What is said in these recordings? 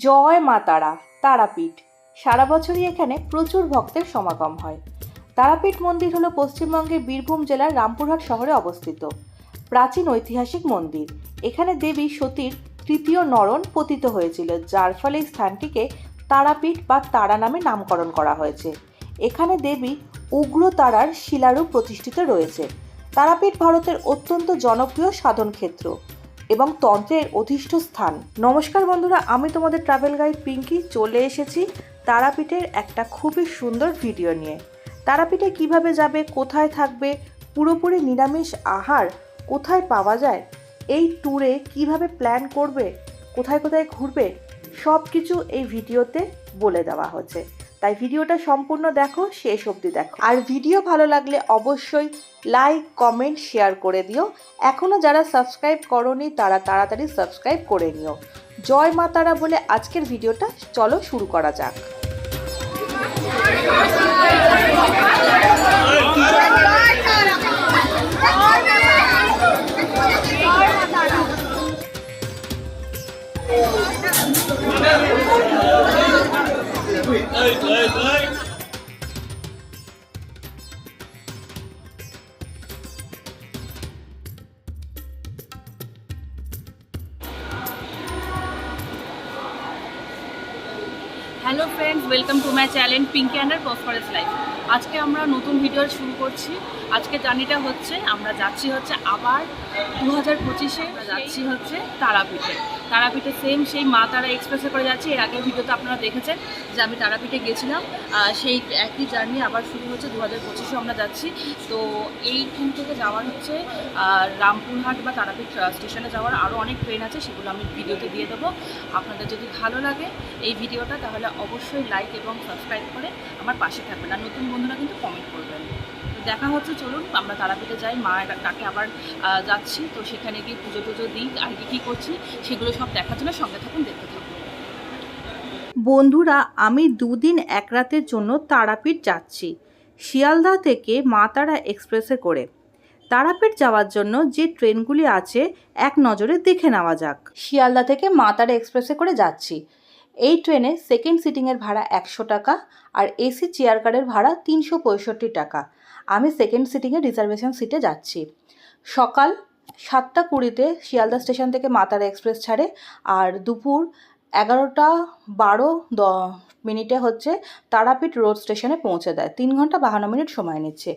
জয় মা তারা, তারাপীঠ। সারা বছরই এখানে প্রচুর ভক্তের সমাগম হয়। তারাপীঠ মন্দির হলো পশ্চিমবঙ্গের বীরভূম জেলার রামপুরহাট শহরে অবস্থিত। প্রাচীন ঐতিহাসিক মন্দির। এখানে দেবী সতীর তৃতীয় নরণ পতিত হয়েছিল, যার ফলে স্থানটিকে তারাপীঠ বা তারা নামে নামকরণ করা হয়েছে। এখানে দেবী উগ্র তারার শিলারূপ প্রতিষ্ঠিত রয়েছে। তারাপীঠ ভারতের অত্যন্ত জনপ্রিয় সাধন ক্ষেত্র এবং তন্ত্রের অধিষ্ঠ স্থান। নমস্কার বন্ধুরা, আমি তোমাদের ট্রাভেল গাইড পিঙ্কি। চলে এসেছি তারাপীঠের একটা খুবই সুন্দর ভিডিও নিয়ে। তারাপীঠে কীভাবে যাবে, কোথায় থাকবে, পুরোপুরি নিরামিষ আহার কোথায় পাওয়া যায়, এই ট্যুরে কীভাবে প্ল্যান করবে, কোথায় কোথায় ঘুরবে সব কিছু এই ভিডিওতে বলে দেওয়া হচ্ছে তাই ভিডিওটা সম্পূর্ণ দেখো, শেষ অবধি দেখো। আর ভিডিও ভালো লাগলে অবশ্যই লাইক কমেন্ট শেয়ার করে দিও। এখনও যারা সাবস্ক্রাইব করনি, তারা তাড়াতাড়ি সাবস্ক্রাইব করে নিও। জয় মা তারা বলে আজকের ভিডিওটা চলো শুরু করা যাক। Hey, hey, hey. Hello friends, welcome to my channel Pinki and her prosperous life. আজকে আমরা নতুন ভিডিও শুরু করছি। আজকে জার্নিটা হচ্ছে, আমরা যাচ্ছি হচ্ছে আবার দু হাজার পঁচিশে যাচ্ছি হচ্ছে তারাপীঠে। তারাপীঠে সেম সেই মা তারা এক্সপ্রেসে করে যাচ্ছি। এর আগের ভিডিওতে আপনারা দেখেছেন যে আমি তারাপীঠে গেছিলাম। সেই একই জার্নি আবার শুরু হচ্ছে দু হাজার পঁচিশে, আমরা যাচ্ছি। তো এইখান থেকে যাওয়ার হচ্ছে রামপুরহাট বা তারাপীঠ স্টেশনে যাওয়ার আরও অনেক ট্রেন আছে, সেগুলো আমি ভিডিওতে দিয়ে দেবো। আপনাদের যদি ভালো লাগে এই ভিডিওটা তাহলে অবশ্যই লাইক এবং সাবস্ক্রাইব করে আমার পাশে থাকবেন। আর নতুন বন্ধুরা কিন্তু কমেন্ট করবেন। তো দেখা হচ্ছে, চলুন আমরা তারাপীঠে যাই। মা তাকে আবার যাচ্ছি। তো সেখানে গিয়ে পুজো টুজো দিই আর কি কী করছি সেগুলো সব দেখার জন্য সঙ্গে থাকুন, দেখতে থাকুন। বন্ধুরা, আমি দুদিন এক রাতের জন্য তারাপীঠ যাচ্ছি। শিয়ালদা থেকে মা তারা এক্সপ্রেসে করে। তারাপীঠ যাওয়ার জন্য যে ট্রেনগুলি আছে, এক নজরে দেখে নেওয়া যাক। শিয়ালদা থেকে মা তারা এক্সপ্রেসে করে যাচ্ছি। এই ট্রেনে সেকেন্ড সিটিংয়ের ভাড়া একশো টাকা আর এসি চেয়ার কারের ভাড়া তিনশো পঁয়ষট্টি টাকা। আমি সেকেন্ড সিটিংয়ে রিজার্ভেশন সিটে যাচ্ছি। সকাল সাতটা কুড়িতে শিয়ালদা স্টেশন থেকে মাতারা এক্সপ্রেস ছাড়ে আর দুপুর এগারোটা বারো দ মিনিটে হচ্ছে তারাপীঠ রোড স্টেশনে পৌঁছে দেয়। তিন ঘণ্টা বাহান্ন মিনিট সময় নিচ্ছে।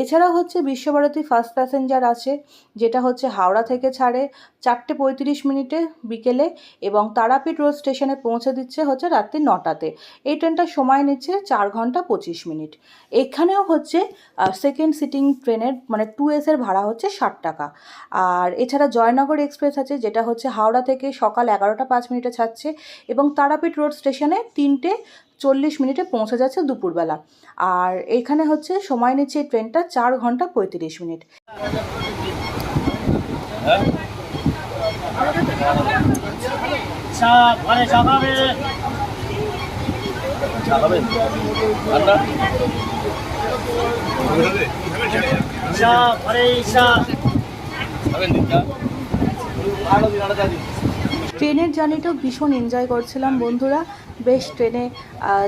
এছাড়া হচ্ছে বিশ্বভারতী ফার্স্ট প্যাসেঞ্জার আছে, যেটা হচ্ছে হাওড়া থেকে ছাড়ে চারটে পঁয়ত্রিশ মিনিটে বিকেলে এবং তারাপীঠ রোড স্টেশনে পৌঁছে দিচ্ছে হচ্ছে রাত্রি নটাতে। এই ট্রেনটার সময় নিচ্ছে চার ঘণ্টা পঁচিশ মিনিট। এখানেও হচ্ছে সেকেন্ড সিটিং ট্রেনের মানে টু এসের ভাড়া হচ্ছে ষাট টাকা। আর এছাড়া জয়নগর এক্সপ্রেস আছে, যেটা হচ্ছে হাওড়া থেকে সকাল এগারোটা পাঁচ মিনিটে ছাড়ছে এবং তারাপীঠ রোড স্টেশনে তিনটে চল্লিশ মিনিটে পৌঁছে যাচ্ছে দুপুরবেলা। আর এখানে হচ্ছে সময় নিচ্ছে এই ট্রেনটা চার ঘণ্টা পঁয়ত্রিশ মিনিট। চা ঘরে চা খাবে। চা খাবেন ঠান্ডা? চা ঘরে চা। খাবেন দিন চা? ভালো দিন আলাদা দিন। ট্রেনের জার্নিটাও ভীষণ এনজয় করছিলাম বন্ধুরা। বেশ ট্রেনে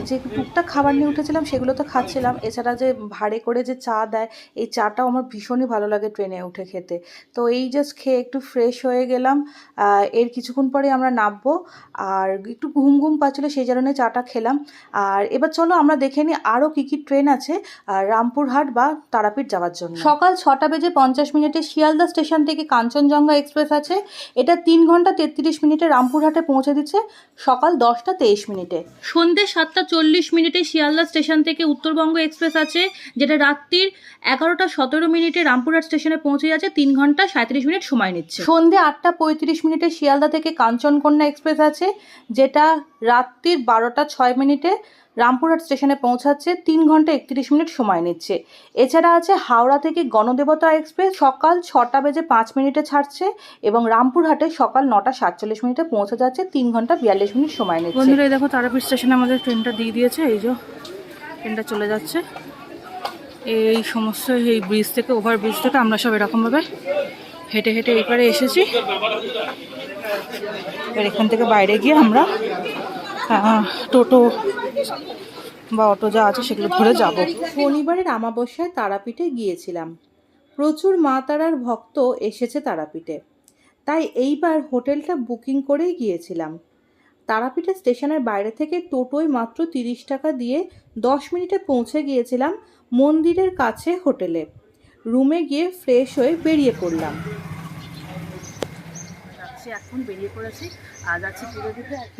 যে টুকটাক খাবার নিয়ে উঠেছিলাম সেগুলো তো খাচ্ছিলাম। এছাড়া যে ভাড়ে করে যে চা দেয় এই চাটাও আমার ভীষণই ভালো লাগে ট্রেনে উঠে খেতে। তো এই জাস্ট খেয়ে একটু ফ্রেশ হয়ে গেলাম। এর কিছুক্ষণ পরে আমরা নামবো। আর একটু ঘুম ঘুম পাচ্ছিলো সেই কারণে চাটা খেলাম। আর এবার চলো আমরা দেখে নিই আরও কী কী ট্রেন আছে রামপুরহাট বা তারাপীঠ যাওয়ার জন্য। সকাল ছটা বেজে পঞ্চাশ মিনিটে শিয়ালদা স্টেশন থেকে কাঞ্চনজঙ্ঘা এক্সপ্রেস আছে। এটা তিন ঘণ্টা তেত্রিশ মিনিটে রামপুরহাটে পৌঁছে দিচ্ছে সকাল দশটা তেইশ মিনিটে। সন্ধ্যে সাতটা চল্লিশ মিনিটে শিয়ালদা স্টেশন থেকে উত্তরবঙ্গ এক্সপ্রেস আছে, যেটা রাত্রির এগারোটা সতেরো মিনিটে রামপুরহাট স্টেশনে পৌঁছে যাচ্ছে, তিন ঘণ্টা সাঁত্রিশ মিনিট সময় নিচ্ছে। সন্ধে আটটা পঁয়ত্রিশ মিনিটে শিয়ালদা থেকে কাঞ্চনকন্যা এক্সপ্রেস আছে, যেটা রাত্রির বারোটা ছয় মিনিটে রামপুরহাট স্টেশনে পৌঁছাচ্ছে, তিন ঘণ্টা একত্রিশ মিনিট সময় নিচ্ছে। এছাড়া আছে হাওড়া থেকে গণদেবতা এক্সপ্রেস, সকাল ছটা বেজে পাঁচ মিনিটে ছাড়ছে এবং রামপুরহাটে সকাল নটা সাতচল্লিশ মিনিটে পৌঁছে যাচ্ছে, তিন ঘণ্টা বিয়াল্লিশ মিনিট সময় নিচ্ছে। বন্ধুরা দেখো তারাপীঠ স্টেশনে আমাদের ট্রেনটা দিয়ে দিয়েছে, এই যে ট্রেনটা চলে যাচ্ছে। এই সমস্ত এই ব্রিজ থেকে ওভার ব্রিজ থেকে আমরা সব এরকমভাবে হেঁটে হেঁটে এপারে এসেছি। এবার এখান থেকে বাইরে গিয়ে আমরা টোটো বা অটো যা আছে সেগুলো ধরে যাব। শনিবারের আমাবস্যায় তারাপীঠে গিয়েছিলাম। প্রচুর মা তারার ভক্ত এসেছে তারাপীঠে। তাই এইবার হোটেলটা বুকিং করেই গিয়েছিলাম। তারাপীঠে স্টেশনের বাইরে থেকে টোটোয় মাত্র তিরিশ টাকা দিয়ে দশ মিনিটে পৌঁছে গিয়েছিলাম মন্দিরের কাছে হোটেলে। রুমে গিয়ে ফ্রেশ হয়ে বেরিয়ে পড়লাম। এখন বেরিয়ে পড়েছি। আর যাচ্ছি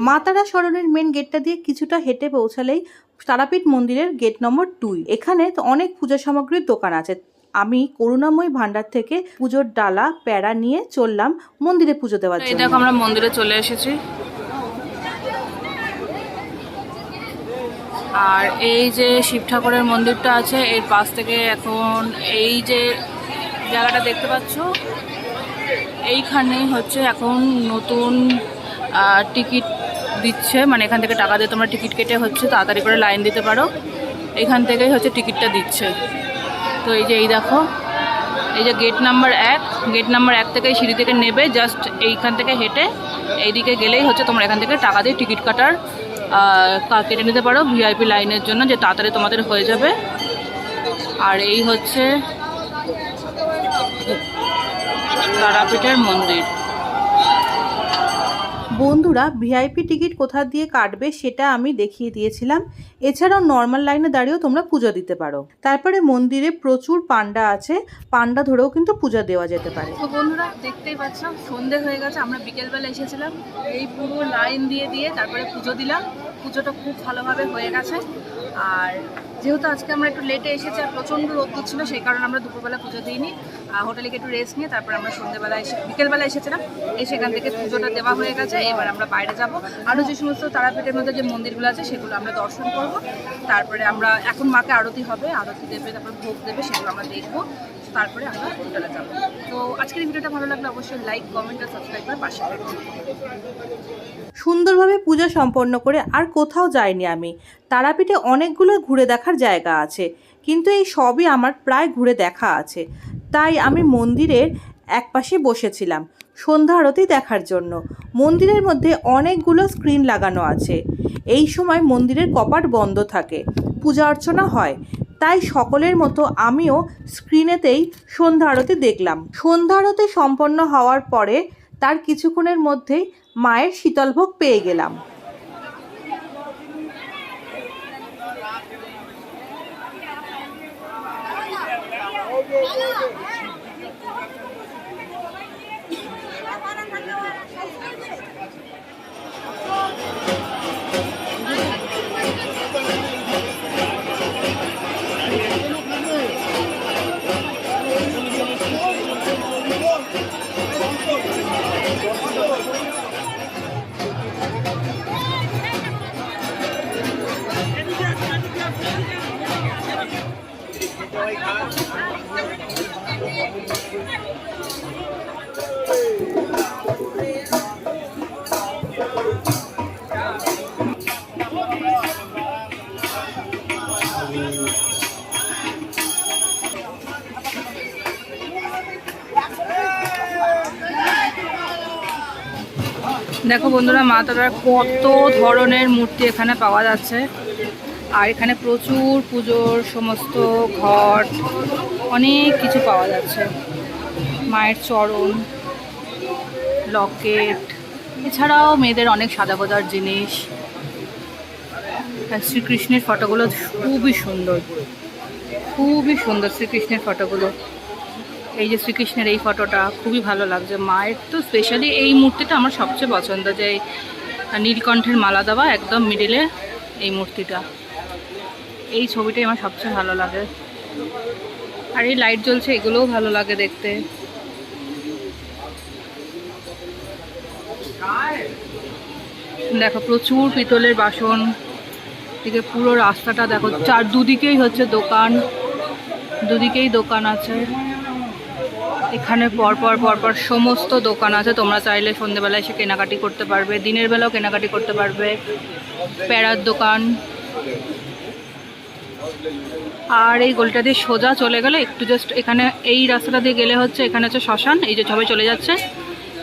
মা তারা সরণের মেন গেটটা দিয়ে কিছুটা হেঁটে পৌঁছালেই তারাপীঠ মন্দিরের গেট নম্বর দুই এখানে তো অনেক পূজা সামগ্রীর দোকান আছে। আমি করুণাময় ভান্ডার থেকে পুজোর ডালা প্যাড়া নিয়ে চললাম মন্দিরে পুজো দেওয়ার এই জন্য। দেখো আমরা মন্দিরে চলে এসেছি। আর এই যে শিব ঠাকুরের মন্দিরটা আছে এর পাশ থেকে এখন এই যে জায়গাটা দেখতে পাচ্ছ এইখানেই হচ্ছে এখন নতুন টিকিট দিচ্ছে মানে এখান থেকে টাকা দিয়ে তোমরা টিকিট কেটে হচ্ছে তাড়াতাড়ি করে লাইন দিতে পারো। এখান থেকেই হচ্ছে টিকিটটা দিচ্ছে। তো এই যে এই দেখো, এই যে গেট নাম্বার এক গেট নাম্বার এক থেকে সিঁড়ি থেকে নেবে জাস্ট এইখান থেকে হেঁটে এইদিকে গেলেই হচ্ছে তোমরা এখান থেকে টাকা দিয়ে টিকিট কাটার কেটে নিতে পারো ভিআইপি লাইনের জন্য, যে তাড়াতাড়ি তোমাদের হয়ে যাবে। আর এই হচ্ছে তারাপীঠের মন্দির। বন্ধুরা ভিআইপি টিকিট কোথা দিয়ে কাটবে সেটা আমি দেখিয়ে দিয়েছিলাম। এছাড়াও নর্মাল লাইনে দাঁড়িয়েও তোমরা পুজো দিতে পারো। তারপরে মন্দিরে প্রচুর পান্ডা আছে। পান্ডা ধরেও কিন্তু পূজা দেওয়া যেতে পারে। তো বন্ধুরা, দেখতেই পাচ্ছ, সন্ধে হয়ে গেছে, আমরা বিকেলবেলা এসেছিলাম। এই পুরো লাইন দিয়ে দিয়ে তারপরে পুজো দিলাম। পুজোটা খুব ভালোভাবে হয়ে গেছে। আর যেহেতু আজকে আমরা একটু লেটে এসেছি আর প্রচণ্ড রোদ্দুর ছিল, সেই কারণে আমরা দুপুরবেলা পুজো দিইনি। হোটেলে একটু রেস্ট নিয়ে তারপরে আমরা সন্ধ্যেবেলা এসে, বিকেলবেলা এসেছিলাম, এই সেখান থেকে পুজোটা দেওয়া হয়ে গেছে। এবার আমরা বাইরে যাব। আরও যে সমস্ত তারাপীঠের মধ্যে যে মন্দিরগুলো আছে, সেগুলো আমরা দর্শন করব। তারপরে আমরা, এখন মাকে আরতি হবে, আরতি দেবে, তারপর ভোগ দেবে, সেগুলো আমরা দেখব। তারপরে আমরা হোটেলে যাব। তো আজকের ভিডিওটা ভালো লাগলে অবশ্যই লাইক কমেন্ট আর সাবস্ক্রাইব করে পাশে সুন্দরভাবে পূজা সম্পন্ন করে আর কোথাও যাইনি আমি। তারাপীঠে অনেকগুলো ঘুরে দেখার জায়গা আছে, কিন্তু এই সবই আমার প্রায় ঘুরে দেখা আছে। তাই আমি মন্দিরের একপাশে বসেছিলাম সন্ধ্যা আরতি দেখার জন্য। মন্দিরের মধ্যে অনেকগুলো স্ক্রিন লাগানো আছে। এই সময় মন্দিরের কপাট বন্ধ থাকে, পূজা অর্চনা হয়। তাই সকলের মতো আমিও স্ক্রিনেতেই সন্ধ্যা আরতি দেখলাম। সন্ধ্যা আরতি সম্পন্ন হওয়ার পরে তার কিছুক্ষণের মধ্যেই মায়ের শীতলভোগ পেয়ে গেলাম। দেখো বন্ধুরা মা কত ধরনের মূর্তি এখানে পাওয়া যাচ্ছে। আর এখানে প্রচুর পুজোর সমস্ত ঘট অনেক কিছু পাওয়া যাচ্ছে। মায়ের চরণ, লকেট, এছাড়াও মেয়েদের অনেক সাদা গোজার জিনিস শ্রীকৃষ্ণের ফটোগুলো খুবই সুন্দর খুবই সুন্দর শ্রীকৃষ্ণের ফটোগুলো। এই যে শ্রীকৃষ্ণের এই ফটোটা খুবই ভালো লাগছে। মায়ের তো স্পেশালি এই মূর্তিটা আমার সবচেয়ে পছন্দ যে, নীলকণ্ঠের মালা দেওয়া একদম মিডিলে এই মূর্তিটা। এই ছবিটাই আমার সবচেয়ে ভালো লাগে। আর এই লাইট জ্বলছে, এগুলোও ভালো লাগে দেখতে। দেখো, প্রচুর পিতলের বাসন। এদিকে পুরো রাস্তাটা দেখো, চার দুদিকেই হচ্ছে দোকান। দুদিকেই দোকান আছে। এখানে পরপর পরপর সমস্ত দোকান আছে। তোমরা চাইলে সন্ধেবেলা এসে কেনাকাটি করতে পারবে। দিনের বেলাও কেনাকাটি করতে পারবে। প্যারার দোকান। আর এই গলিটা দিয়ে সোজা চলে গেলে একটু জাস্ট এখানে এই রাস্তাটা দিয়ে গেলে হচ্ছে এখানে হচ্ছে শ্মশান, এই যে সবাই চলে যাচ্ছে।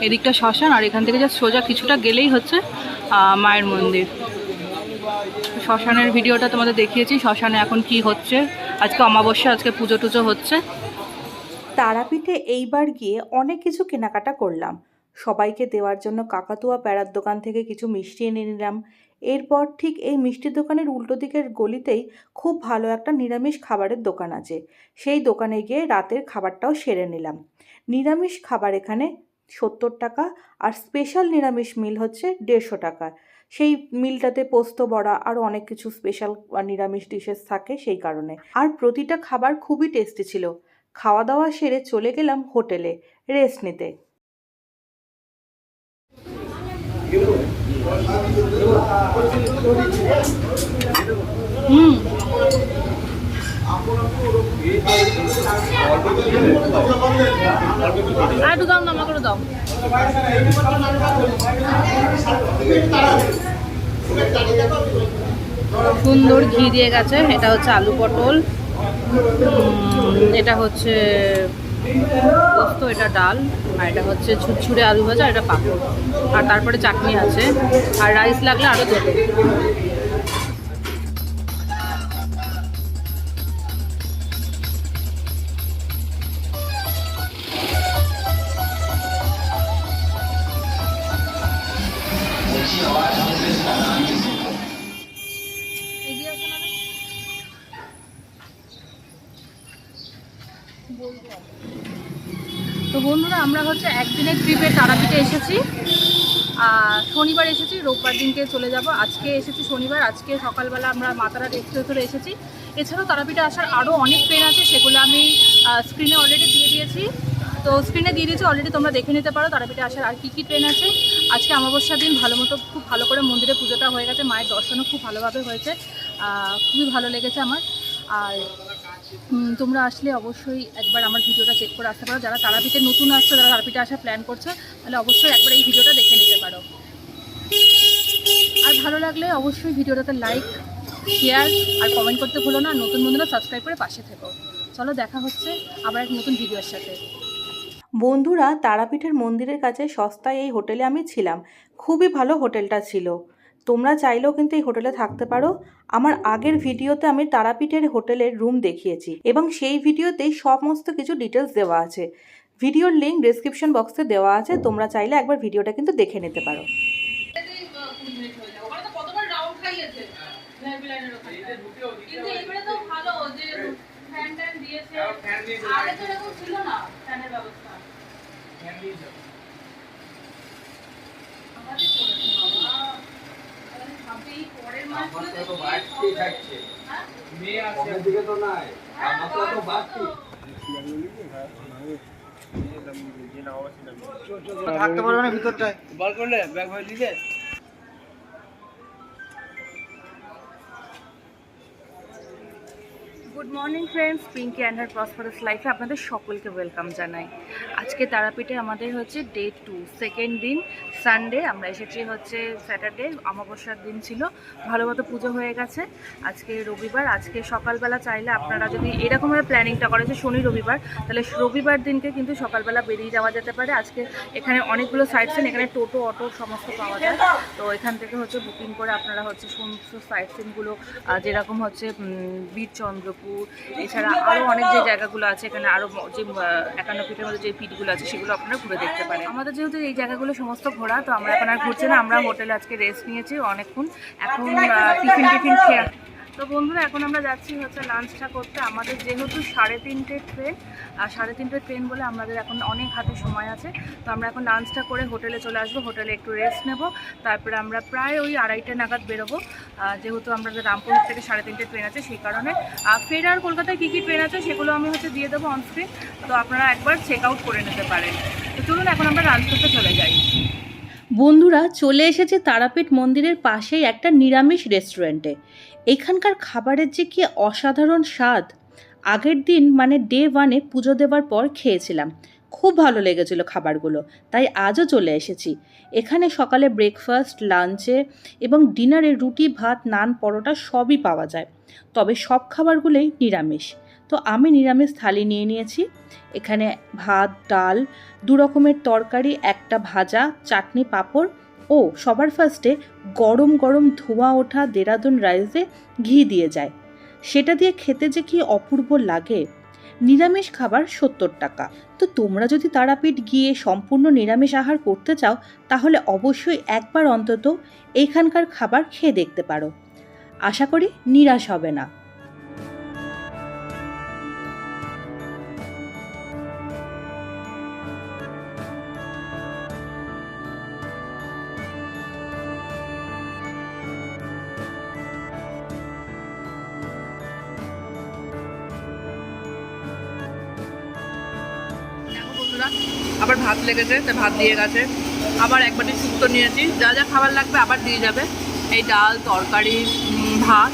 এদিকটা শ্মশান আর এখান থেকে জাস্ট সোজা কিছুটা গেলেই হচ্ছে মায়ের মন্দির। শ্মশানের ভিডিওটা তোমাদের দেখিয়েছি, শ্মশানে এখন কি হচ্ছে, আজকে অমাবস্যা, আজকে পুজো টুজো হচ্ছে। তারাপীঠে এইবার গিয়ে অনেক কিছু কেনাকাটা করলাম। সবাইকে দেওয়ার জন্য কাকাতুয়া প্যারার দোকান থেকে কিছু মিষ্টি এনে নিলাম এরপর ঠিক এই মিষ্টির দোকানের উল্টো দিকের গলিতেই খুব ভালো একটা নিরামিষ খাবারের দোকান আছে। সেই দোকানে গিয়ে রাতের খাবারটাও সেরে নিলাম। নিরামিষ খাবার এখানে সত্তর টাকা আর স্পেশাল নিরামিষ মিল হচ্ছে দেড়শো টাকা। সেই মিলটাতে পোস্ত বড়া আরও অনেক কিছু স্পেশাল নিরামিষ ডিশেস থাকে সেই কারণে। আর প্রতিটা খাবার খুবই টেস্টি ছিল। খাওয়া দাওয়া সেরে চলে গেলাম হোটেলে রেস্ট নিতে। হুম। আর একটু দাও না আমাকে দাও। সুন্দর ঘি দিয়ে গেছে, এটা হচ্ছে আলু পটল। এটা হচ্ছে পোস্ত, এটা ডাল, আর এটা হচ্ছে ছুটছুড়ে আলু ভাজা, এটা পাঁপড়। আর তারপরে চাটনি আছে। আর রাইস লাগলে আরও দেবে এসেছি, রোববার দিনকে চলে যাব। আজকে এসেছি শনিবার, আজকে সকালবেলা আমরা মাতারা এক্সপ্রেস ধরে এসেছি। এছাড়াও তারাপীঠে আসার আরও অনেক ট্রেন আছে, সেগুলো আমি স্ক্রিনে অলরেডি দিয়ে দিয়েছি। তো স্ক্রিনে দিয়ে দিয়েছি অলরেডি তোমরা দেখে নিতে পারো তারাপীঠে আসার আর কী কী ট্রেন আছে। আজকে অমাবস্যার দিন ভালো মতো, খুব ভালো করে মন্দিরে পুজোটা হয়ে গেছে, মায়ের দর্শনও খুব ভালোভাবে হয়েছে। খুবই ভালো লেগেছে আমার। আর তোমরা আসলে অবশ্যই একবার আমার ভিডিওটা চেক করে আসতে পারো। যারা তারাপীঠে নতুন আসছো, যারা তারাপীঠে আসার প্ল্যান করছ, তাহলে অবশ্যই একবার এই ভিডিওটা দেখে নিতে পারো। আর ভালো লাগলে অবশ্যই ভিডিওটাতে লাইক শেয়ার আর কমেন্ট করতে ভুলো না। নতুন বন্ধুরা সাবস্ক্রাইব করে পাশে থেকো। চলো দেখা হচ্ছে আবার এক নতুন ভিডিওর সাথে। বন্ধুরা, তারাপীঠের মন্দিরের কাছে সস্তায় এই হোটেলে আমি ছিলাম। খুবই ভালো হোটেলটা ছিল। তোমরা চাইলেও কিন্তু এই হোটেলে থাকতে পারো। আমার আগের ভিডিওতে আমি তারাপীঠের হোটেলের রুম দেখিয়েছি এবং সেই ভিডিওতেই সমস্ত কিছু ডিটেলস দেওয়া আছে। ভিডিওর লিঙ্ক ডিসক্রিপশন বক্সে দেওয়া আছে। তোমরা চাইলে একবার ভিডিওটা কিন্তু দেখে নিতে পারো কিন্তু এবারে তো ভালো যে ফ্যান ট্যান দিয়েছে আগে তো এরকম ছিল না ফ্যানের ব্যবস্থা। আমাদের করেছে বাবা। তাহলে ভাবছি এই পরের মাসগুলোতে কি হবে? হ্যাঁ? দিকে তো নাই। হ্যাঁ, তো। থাকতে পারবে না ভিতরটায়। বার করলে ব্যাগ ভাই দিলে good morning friends Pinki and her prosperous লাইফে আপনাদের সকলকে ওয়েলকাম জানাই। আজকে তারাপীঠে আমাদের হচ্ছে ডে টু সেকেন্ড দিন। সানডে আমরা এসেছি হচ্ছে স্যাটারডে অমাবস্যার দিন ছিল, ভালো মতো পুজো হয়ে গেছে। আজকে রবিবার, আজকে সকালবেলা চাইলে আপনারা যদি এরকমভাবে প্ল্যানিংটা করেছে শনি রবিবার, তাহলে রবিবার দিনকে কিন্তু সকালবেলা বেরিয়ে যাওয়া যেতে পারে। আজকে এখানে অনেকগুলো সাইট সিন এখানে টোটো, অটো সমস্ত পাওয়া যায়। তো এখান থেকে হচ্ছে বুকিং করে আপনারা হচ্ছে সমস্ত সাইট সিনগুলো যেরকম হচ্ছে বীরচন্দ্রপুর, এছাড়া আরও অনেক যে জায়গাগুলো আছে, এখানে আরও যে একান্ন ফিটের মধ্যে যে পিঠগুলো আছে, সেগুলো আপনারা ঘুরে দেখতে পারেন। আমাদের যেহেতু এই জায়গাগুলো সমস্ত ঘোরা তো আমরা এখন আর ঘুরছি না। আমরা হোটেলে আজকে রেস্ট নিয়েছি অনেকক্ষণ। এখন টিফিন টিফিন খেয়ে তো বন্ধুরা, এখন আমরা যাচ্ছি হচ্ছে লাঞ্চটা করতে। আমাদের যেহেতু সাড়ে তিনটে ট্রেন আর সাড়ে তিনটে ট্রেন বলে আমাদের এখন অনেক হাতে সময় আছে। তো আমরা এখন লাঞ্চটা করে হোটেলে চলে আসব। হোটেলে একটু রেস্ট নেব। তারপরে আমরা প্রায় ওই আড়াইটে নাগাদ বেরোবো। যেহেতু আমাদের রামপুর থেকে সাড়ে তিনটে ট্রেন আছে, সেই কারণে, আর ফেরার কলকাতায় কী কী ট্রেন আছে সেগুলো আমি হচ্ছে দিয়ে দেবো অনস্ক্রিন তো আপনারা একবার চেক আউট করে নিতে পারেন। তো চলুন, এখন আমরা লাঞ্চ করতে চলে যাই। বন্ধুরা, চলে এসেছে তারাপীঠ মন্দিরের পাশেই একটা নিরামিষ রেস্টুরেন্টে এখানকার খাবারের যে কি অসাধারণ স্বাদ! আগের দিন মানে ডে ওয়ানে পুজো দেওয়ার পর খেয়েছিলাম। খুব ভালো লেগেছিল খাবারগুলো, তাই আজও চলে এসেছি। এখানে সকালে ব্রেকফাস্ট লাঞ্চে এবং ডিনারে রুটি, ভাত, নান, পরোটা সবই পাওয়া যায়। তবে সব খাবারগুলোই নিরামিষ। তো আমি নিরামিষ থালি নিয়ে নিয়েছি। এখানে ভাত, ডাল, দু রকমের তরকারি, একটা ভাজা, চাটনি, পাঁপড় ও সবার ফার্স্টে গরম গরম ধোঁয়া ওঠা দেরাদুন রাইসে ঘি দিয়ে যায়। সেটা দিয়ে খেতে যে কি অপূর্ব লাগে? নিরামিষ খাবার সত্তর টাকা। তো তোমরা যদি তারাপীঠ গিয়ে সম্পূর্ণ নিরামিষ আহার করতে চাও, তাহলে অবশ্যই একবার অন্তত এইখানকার খাবার খেয়ে দেখতে পারো। আশা করি নিরাশ হবে না। আবার ভাত লেগেছে, তো ভাত দিয়ে গেছে। আবার এক বাটি শুক্তো নিয়েছি। যা যা খাবার লাগবে আবার দিয়ে যাবে। এই ডাল, তরকারি ভাত,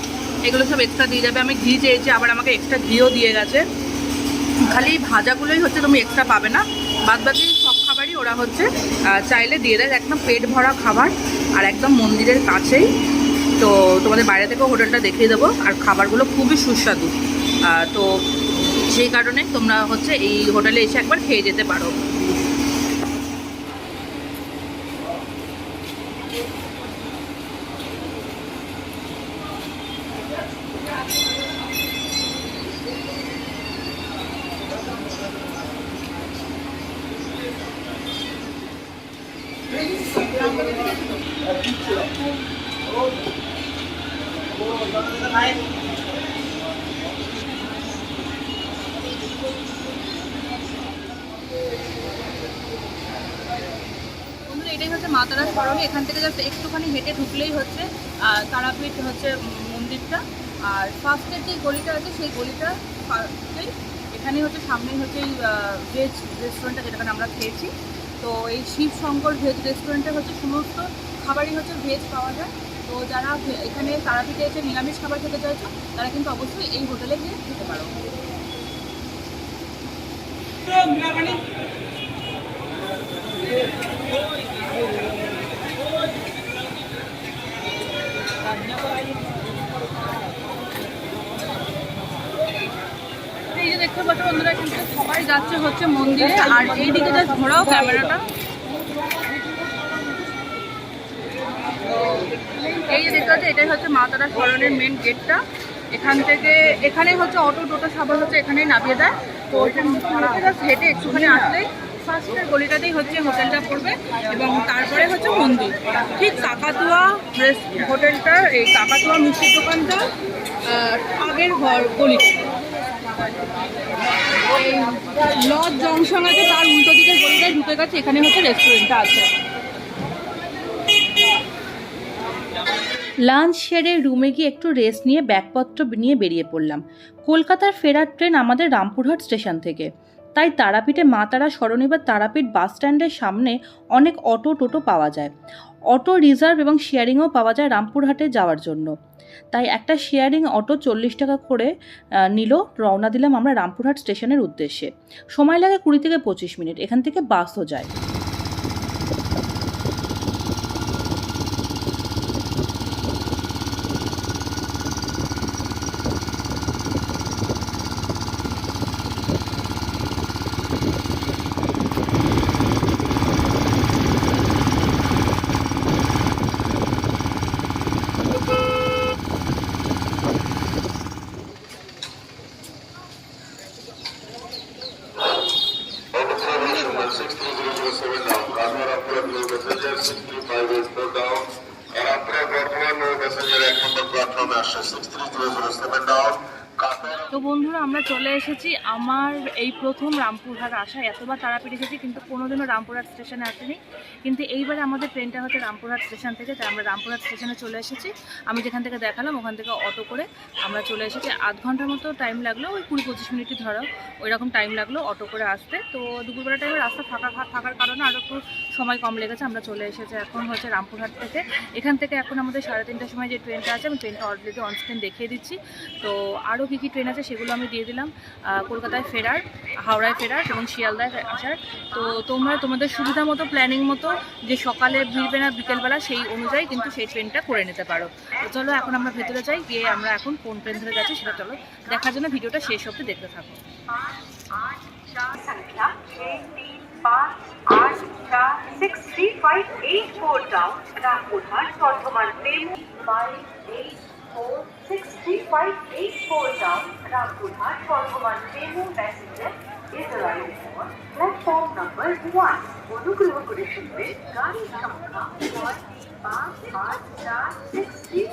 এগুলো সব এক্সট্রা দিয়ে যাবে। আমি ঘি চেয়েছি, আবার আমাকে এক্সট্রা ঘিও দিয়ে গেছে। খালি ভাজাগুলোই হচ্ছে তুমি এক্সট্রা পাবে না। বাদ বাকি সব খাবারই ওরা হচ্ছে চাইলে দিয়ে দেয়। একদম পেট ভরা খাবার আর একদম মন্দিরের কাছেই। তো তোমাদের বাইরে থেকেও হোটেলটা দেখিয়ে দেবো। আর খাবারগুলো খুবই সুস্বাদু। তো সেই কারণে তোমরা হচ্ছে এই হোটেলে এসে একবার খেয়ে যেতে পারো। এটাই হচ্ছে মা তারা সরণি এখান থেকে জাস্ট একটুখানি হেঁটে ঢুকলেই হচ্ছে তারাপীঠ হচ্ছে মন্দিরটা। আর ফার্স্টের যে গলিটা আছে, সেই গলিটা ফার্স্টেই এখানেই হচ্ছে সামনেই হচ্ছে এই ভেজ রেস্টুরেন্টটা যেটাখানে আমরা খেয়েছি। তো এই শিব শঙ্কর ভেজ রেস্টুরেন্টে হচ্ছে সমস্ত খাবারই হচ্ছে ভেজ পাওয়া যায়। তো যারা এখানে তারাপীঠে এসে নিরামিষ খাবার খেতে চাইছো, তারা কিন্তু অবশ্যই এই হোটেলে গিয়ে খেতে পারো। এই যে দেখতে পাচ্ছ বন্ধুরা সবাই যাচ্ছে হচ্ছে মন্দিরে। আর এইদিকে জাস্ট ঘোরাও ক্যামেরাটা। এই যে দেখতে এটাই হচ্ছে মা তারা স্মরণের মেন গেটটা এখান থেকে, এখানেই হচ্ছে অটো টোটো সবার হচ্ছে এখানেই নামিয়ে দেয়। তো থেকে হেঁটে একটুখানি আসলেই ফার্স্টের গলিটাতেই হচ্ছে হোটেলটা পড়বে এবং তারপরে হচ্ছে মন্দির। ঠিক কাকাতুয়া হোটেলটার এই কাকাতুয়া মিষ্টির দোকানটা আগের ঘর গলিটা। লজ জংশন আছে, তার উল্টো দিকের গলিটায় ঢুকে গেছে, এখানে হচ্ছে রেস্টুরেন্টটা আছে। লাঞ্চ সেরে রুমে গিয়ে একটু রেস্ট নিয়ে ব্যাগপত্র নিয়ে বেরিয়ে পড়লাম। কলকাতার ফেরার ট্রেন আমাদের রামপুরহাট স্টেশন থেকে। তাই তারাপীঠে মা তারা সরণি বা তারাপীঠ বাস স্ট্যান্ডের সামনে অনেক অটো টোটো পাওয়া যায়। অটো রিজার্ভ এবং শেয়ারিংও পাওয়া যায় রামপুরহাটে যাওয়ার জন্য। তাই একটা শেয়ারিং অটো চল্লিশ টাকা করে নিল, রওনা দিলাম আমরা রামপুরহাট স্টেশনের উদ্দেশ্যে। সময় লাগে কুড়ি থেকে পঁচিশ মিনিট, এখান থেকে বাসও যায়। চলে এসেছি। আমার এই প্রথম রামপুরহাট আসা এতবার তারাপীঠ এসেছি কিন্তু কোনোদিনও রামপুরহাট স্টেশনে আসেনি। কিন্তু এইবারে আমাদের ট্রেনটা হচ্ছে রামপুরহাট স্টেশন থেকে, তাই আমরা রামপুরহাট স্টেশনে চলে এসেছি। আমি যেখান থেকে দেখালাম, ওখান থেকে অটো করে আমরা চলে এসেছি। আধ ঘণ্টার মতো টাইম লাগল, ওই কুড়ি পঁচিশ মিনিটই ধরো ওই রকম টাইম লাগল অটো করে আসতে। তো দুপুরবেলা টাইমে রাস্তা ফাঁকা থাকার কারণে আরও একটু সময় কম লেগেছে, আমরা চলে এসেছি এখন হচ্ছে রামপুরহাট থেকে। এখান থেকে এখন আমাদের সাড়ে তিনটার সময় যে ট্রেনটা আছে, আমি ট্রেনটা অলরেডি অন স্ক্রিন দেখিয়ে দিচ্ছি। তো আরও কী কী ট্রেন আছে সেগুলো আমি দিয়ে দিলাম। আহ, কলকাতায় ফেরার হাওড়ায় ফেরার এবং শিয়ালদায় আসার তো তোমরা তোমাদের সুবিধা মতো প্ল্যানিং মতো যে সকালে ভিড়বে না বিকেলবেলা সেই অনুযায়ী কিন্তু সেই ট্রেনটা করে নিতে পারো তো চলো এখন আমরা ভেতরে যাই গিয়ে আমরা এখন কোন ট্রেন ধরে যাচ্ছি সেটা চলো দেখার জন্য ভিডিওটা শেষ অবধি দেখতে থাকো पाँच आठ चार संख्या छः तीन পাঁচ আট চার six three five eight four down Rampurhat Bardhaman MEMU five eight Rampurhat is arriving on platform number one. অনুগ্রহ করে শুনবেন eight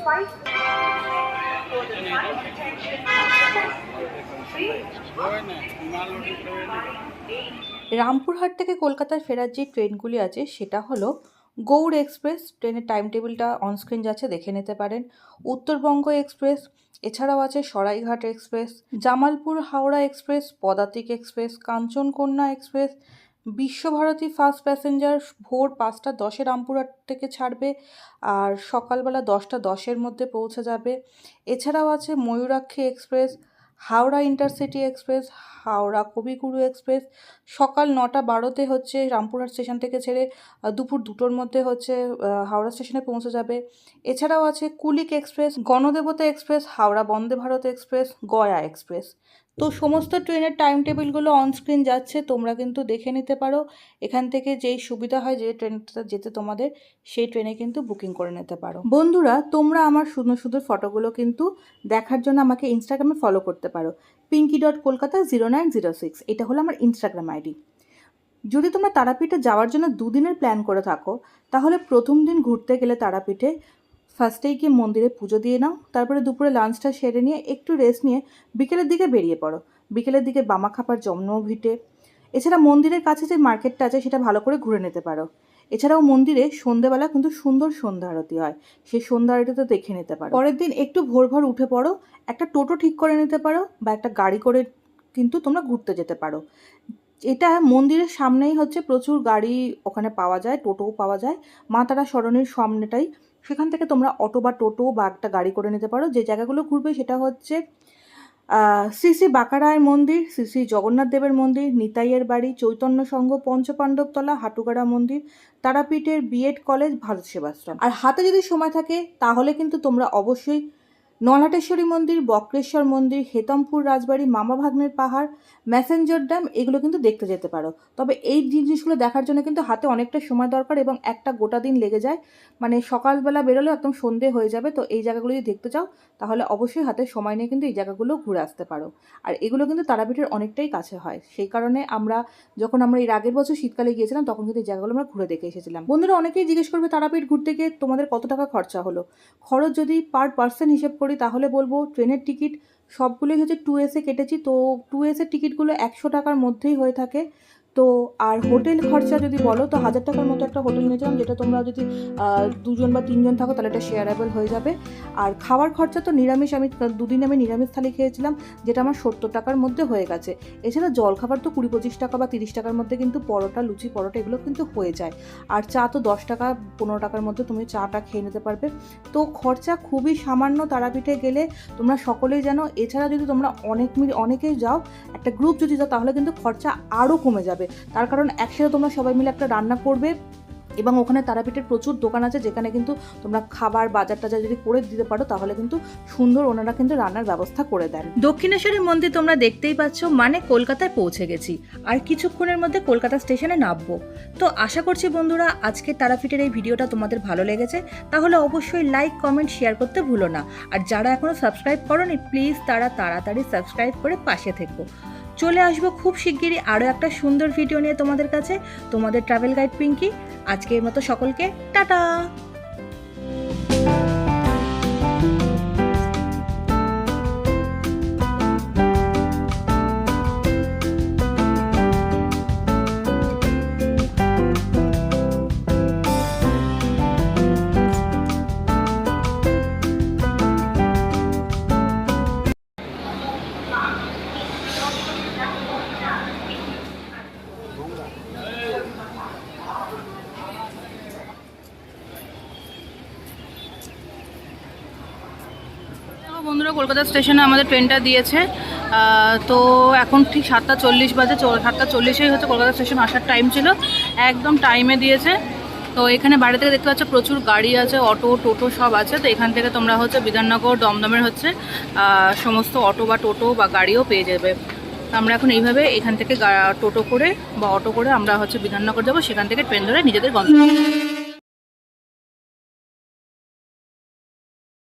রামপুরহাট থেকে কলকাতায় ফেরার যে ট্রেনগুলি আছে, সেটা হলো গৌড় এক্সপ্রেস, ট্রেনের টাইম টেবিলটা অনস্ক্রিন যাচ্ছে দেখে নিতে পারেন। উত্তরবঙ্গ এক্সপ্রেস, এছাড়াও আছে Saraighat express, Jamalpur Howrah express, Padatik express, Kanchankanya express, Biswabharati fast passenger ভোর পাঁচটা দশে রামপুরহাট থেকে ছাড়বে আর সকালবেলা দশটা দশের মধ্যে পৌঁছে যাবে। এছাড়াও আছে Mayurakshi express Howrah intercity express, Howrah Kaviguru express, সকাল নটা বারোতে হচ্ছে রামপুরহাট স্টেশন থেকে ছেড়ে দুপুর দুটোর মধ্যে হচ্ছে হাওড়া স্টেশনে পৌঁছে যাবে। এছাড়াও আছে Kulik express, Ganadevata express, Howrah Vande Bharat express, Gaya express. তো সমস্ত ট্রেনের টাইম টেবিলগুলো অনস্ক্রিন যাচ্ছে, তোমরা কিন্তু দেখে নিতে পারো। এখান থেকে যেই সুবিধা হয়, যে ট্রেনটা যেতে তোমাদের, সেই ট্রেনে কিন্তু বুকিং করে নিতে পারো। বন্ধুরা, তোমরা আমার সুন্দর সুন্দর ফটোগুলো কিন্তু দেখার জন্য আমাকে ইনস্টাগ্রামে ফলো করতে পারো। Pinki dot Kolkata zero nine zero six এটা হলো আমার ইনস্টাগ্রাম আইডি যদি তোমরা তারাপীঠে যাওয়ার জন্য দুদিনের প্ল্যান করে থাকো, তাহলে প্রথম দিন ঘুরতে গেলে তারাপীঠে ফার্স্টেই গিয়ে মন্দিরে পুজো দিয়ে নাও, তারপরে দুপুরে লাঞ্চটা সেরে নিয়ে একটু রেস্ট নিয়ে বিকেলের দিকে বেরিয়ে পড়ো। বিকেলের দিকে বামা খাপার জন্ম ভিটে। এছাড়া মন্দিরের কাছে যে মার্কেটটা আছে, সেটা ভালো করে ঘুরে নিতে পারো। এছাড়াও মন্দিরে সন্ধেবেলা কিন্তু সুন্দর সন্ধ্যা আরতি হয়। সেই সন্ধ্যা আরতিতে দেখে নিতে পারো। পরের দিন একটু ভোর ভোর উঠে পড়ো, একটা টোটো ঠিক করে নিতে পারো বা একটা গাড়ি করে কিন্তু তোমরা ঘুরতে যেতে পারো। এটা মন্দিরের সামনেই হচ্ছে প্রচুর গাড়ি ওখানে পাওয়া যায়, টোটোও পাওয়া যায়। মা তারা সামনেটাই সেখান থেকে তোমরা অটো বা টোটো বা একটা গাড়ি করে নিতে পারো। যে জায়গাগুলো ঘুরবে সেটা হচ্ছে শ্রী শ্রী মন্দির, শ্রী শ্রী জগন্নাথ দেবের মন্দির, নিতাইয়ের বাড়ি, চৈতন্য সংঘ, পঞ্চপাণ্ডবতলা, হাটুগাড়া মন্দির, তারাপীঠের বিএড কলেজ, ভারত সেবাশ্রম। আর হাতে যদি সময় থাকে, তাহলে কিন্তু তোমরা অবশ্যই নলহাটেশ্বরী মন্দির, বক্রেশ্বর মন্দির, হেতমপুর রাজবাড়ি, মামা ভাগ্নের পাহাড়, ম্যাসেঞ্জার ড্যাম, এগুলো কিন্তু দেখতে যেতে পারো। তবে এই জিনিসগুলো দেখার জন্য কিন্তু হাতে অনেকটা সময় দরকার এবং একটা গোটা দিন লেগে যায়। মানে সকালবেলা বেরোলে একদম সন্ধে হয়ে যাবে, তো এই জায়গাগুলো যদি দেখতে চাও, তাহলে অবশ্যই হাতে সময় নিয়ে কিন্তু এই জায়গাগুলো ঘুরে আসতে পারো। আর এগুলো কিন্তু তারাপীঠের অনেকটাই কাছে হয়। সেই কারণে আমরা, যখন আমরা এর আগের বছর শীতকালে গিয়েছিলাম, তখন কিন্তু এই জায়গাগুলো আমরা ঘুরে দেখে এসেছিলাম। বন্ধুরা, অনেকেই জিজ্ঞেস করবে, তারাপীঠ ঘুরতে গিয়ে তোমাদের কত টাকা খরচা হলো? খরচ যদি পার পার্সন হিসেব করি, তাহলে বলব ট্রেনের টিকিট সবগুলোই হচ্ছে টু এসে কেটেছি। তো টু এসের টিকিটগুলো একশো টাকার মধ্যেই হয়ে থাকে। তো আর হোটেল খরচা যদি বলো, তো হাজার টাকার মতো একটা হোটেল নিয়েছিলাম যেটা তোমরা যদি দুজন বা তিনজন থাকো, তাহলে এটা শেয়ারেবল হয়ে যাবে। আর খাওয়ার খরচা তো নিরামিষ, আমি দুদিন আমি নিরামিষ থালি খেয়েছিলাম, যেটা আমার সত্তর টাকার মধ্যে হয়ে গেছে। এছাড়া জলখাবার তো কুড়ি পঁচিশ টাকা বা তিরিশ টাকার মধ্যে কিন্তু পরোটা, লুচি, পরোটা, এগুলো কিন্তু হয়ে যায়। আর চা তো দশ টাকা, পনেরো টাকার মধ্যে তুমি চাটা খেয়ে নিতে পারবে। তো খরচা খুবই সামান্য তারাপীঠে গেলে তোমরা সকলেই জানো, এছাড়া যদি তোমরা অনেক অনেকেই যাও, একটা গ্রুপ যদি যাও, তাহলে কিন্তু খরচা আরও কমে যাবে। তার কারণ একসাথে তোমরা সবাই মিলে একটা রান্না করবে এবং ওখানে তারাপীঠের প্রচুর দোকান আছে যেখানে কিন্তু তোমরা খাবার, বাজার টাজার যদি করে দিতে পারো তাহলে কিন্তু সুন্দর ওনারা কিন্তু রান্নার ব্যবস্থা করে দেন। দক্ষিণেশ্বরী মন্দির তোমরা দেখতেই পাচ্ছ মানে কলকাতায় পৌঁছে গেছি। আর কিছুক্ষণের মধ্যে কলকাতা স্টেশনে নামবো। তো আশা করছি বন্ধুরা আজকে তারাপীঠের এই ভিডিওটা তোমাদের ভালো লেগেছে। তাহলে অবশ্যই লাইক কমেন্ট শেয়ার করতে ভুলো না। আর যারা এখনও সাবস্ক্রাইব করনি প্লিজ তারা তাড়াতাড়ি সাবস্ক্রাইব করে পাশে থেকো। চলে আসব খুব শিগগিরই আরও একটা সুন্দর ভিডিও নিয়ে তোমাদের কাছে। তোমাদের ট্রাভেল গাইড পিঙ্কি। আজকের মতো সকলকে টাটা! কলকাতা স্টেশনে আমাদের ট্রেনটা দিয়েছে তো এখন ঠিক সাতটা চল্লিশ বাজে সাতটা চল্লিশেই হচ্ছে কলকাতা স্টেশন আসার টাইম ছিল, একদম টাইমে দিয়েছে। তো এখানে বাড়ি থেকে দেখতে পাচ্ছ প্রচুর গাড়ি আছে, অটো, টোটো সব আছে, তো এখান থেকে তোমরা হচ্ছে বিধাননগর, দমদমের হচ্ছে সমস্ত অটো বা টোটো বা গাড়িও পেয়ে যাবে। আমরা এখন এইভাবে এখান থেকে টোটো করে বা অটো করে আমরা হচ্ছে বিধাননগর যাব, সেখান থেকে ট্রেন ধরে নিজেদের গন্তব্য।